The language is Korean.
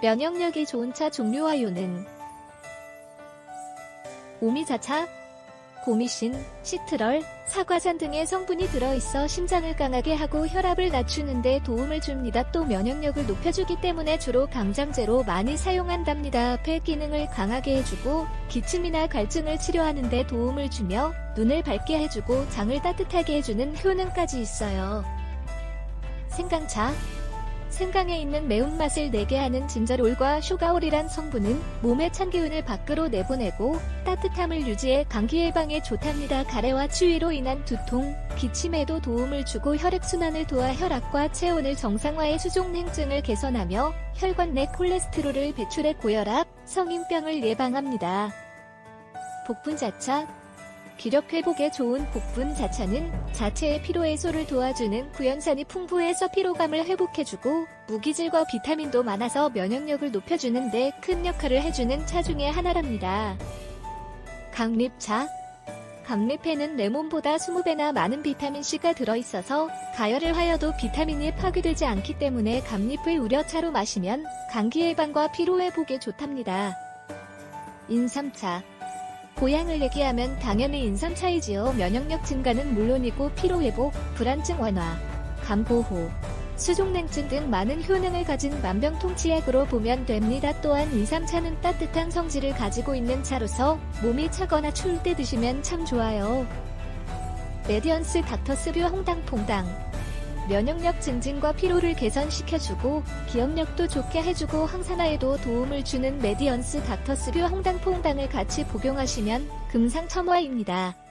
면역력이 좋은 차 종류와 요는 오미자차, 고미신, 시트럴, 사과산 등의 성분이 들어있어 심장을 강하게 하고 혈압을 낮추는 데 도움을 줍니다. 또 면역력을 높여주기 때문에 주로 강장제로 많이 사용한답니다. 폐 기능을 강하게 해주고 기침이나 갈증을 치료하는 데 도움을 주며 눈을 밝게 해주고 장을 따뜻하게 해주는 효능까지 있어요. 생강차 생강에 있는 매운맛을 내게 하는 진저롤과 슈가올이란 성분은 몸의 찬 기운을 밖으로 내보내고 따뜻함을 유지해 감기 예방에 좋답니다. 가래와 추위로 인한 두통, 기침에도 도움을 주고 혈액순환을 도와 혈압과 체온을 정상화해 수족냉증을 개선하며 혈관 내 콜레스테롤을 배출해 고혈압, 성인병을 예방합니다. 복분자차 기력 회복에 좋은 복분 자차는 자체의 피로 해소를 도와주는 구연산이 풍부해서 피로감을 회복해주고 무기질과 비타민도 많아서 면역력을 높여주는데 큰 역할을 해주는 차 중에 하나랍니다. 강립차 강립에는 레몬보다 20배나 많은 비타민C가 들어있어서 가열을 하여도 비타민이 파괴되지 않기 때문에 감립을 우려차로 마시면 감기 예방과 피로 회복에 좋답니다. 인삼차 고향을 얘기하면 당연히 인삼차이지요. 면역력 증가는 물론이고 피로 회복, 불안증 완화, 감 보호, 수족냉증 등 많은 효능을 가진 만병통치약으로 보면 됩니다. 또한 인삼차는 따뜻한 성질을 가지고 있는 차로서 몸이 차거나 추울 때 드시면 참 좋아요. 레디언스 닥터스류 홍당퐁당 면역력 증진과 피로를 개선시켜주고 기억력도 좋게 해주고 항산화에도 도움을 주는 메디언스 닥터스류 홍당퐁당을 같이 복용하시면 금상첨화입니다.